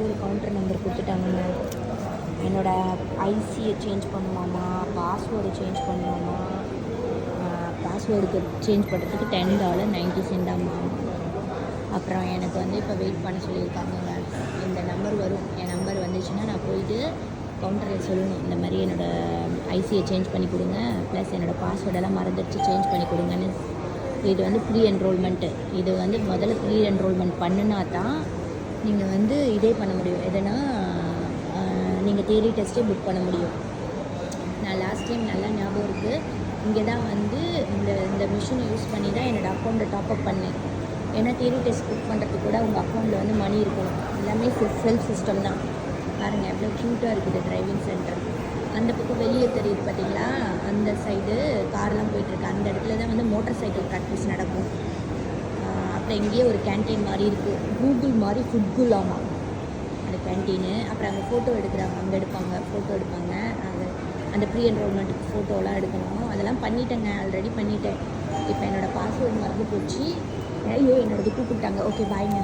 ஒரே ஒரு counter number கொடுத்துட்டாங்கண்ணா என்னோடய ஐசியை சேஞ்ச் பண்ணுமாமா பாஸ்வேர்டு சேஞ்ச் பண்ணுமாமா பாஸ்வேர்டுக்கு சேஞ்ச் பண்ணுறதுக்கு டென் டாலர் நைன்ட்டி சென்டாம்மா அப்புறம் எனக்கு வந்து இப்போ வெயிட் பண்ண சொல்லியிருக்காங்கங்க இந்த நம்பர் வரும் என் நம்பர் வந்துச்சுன்னா நான் போயிட்டு கவுண்டரில் சொல்லணும். இந்த மாதிரி என்னோடய ஐசியை சேஞ்ச் பண்ணி கொடுங்க ப்ளஸ் என்னோடய பாஸ்வேர்டெல்லாம் மறந்துடுச்சு சேஞ்ச் பண்ணி கொடுங்கன்னு. இது வந்து ப்ரீ என்ரோல்மெண்ட்டு இது வந்து முதல்ல ப்ரீ என்ரோல்மெண்ட் பண்ணுனா தான் நீங்கள் வந்து இதே பண்ண முடியும். எதுனா நீங்கள் தேரி டெஸ்ட்டே புக் பண்ண முடியும். நான் லாஸ்ட் டைம் நல்லா ஞாபகம் இருக்குது இங்கே தான் வந்து இந்த இந்த மிஷினை யூஸ் பண்ணி தான் என்னோடய அக்கௌண்ட்டை டாப்அப் பண்ணேன். ஏன்னா தியரி டெஸ்ட் புக் பண்ணுறதுக்கு கூட உங்கள் அக்கௌண்ட்டில் வந்து மணி இருக்கணும். எல்லாமே செல்ஃப் சிஸ்டம் தான். பாருங்கள் எவ்வளோ க்யூட்டாக இருக்குது டிரைவிங் சென்டர் அந்த பக்கம் வெளியே தெரியுது பார்த்தீங்களா அந்த சைடு கார்லாம் போயிட்டுருக்கு அந்த இடத்துல தான் வந்து மோட்டார் சைக்கிள் ப்ராக்டிஸ் நடக்கும். அப்புறம் இங்கேயே ஒரு கேண்டீன் மாதிரி இருக்குது கூகுள் மாதிரி ஃபுட் ஆமாம் அந்த கேண்டீனு அப்புறம் அங்கே ஃபோட்டோ எடுக்கிறாங்க. அங்கே எடுப்பாங்க ஃபோட்டோ எடுப்பாங்க. அது அந்த ப்ரீ என்ரோல்மெண்ட்டுக்கு ஃபோட்டோலாம் எடுக்கணும். அதெல்லாம் பண்ணிட்டேங்க ஆல்ரெடி பண்ணிட்டேன். இப்போ என்னோடய பாஸ்வேர்டு மறந்து போச்சு. ஐயோ என்னோடது கூப்பிட்டாங்க. ஓகே பாய்ங்க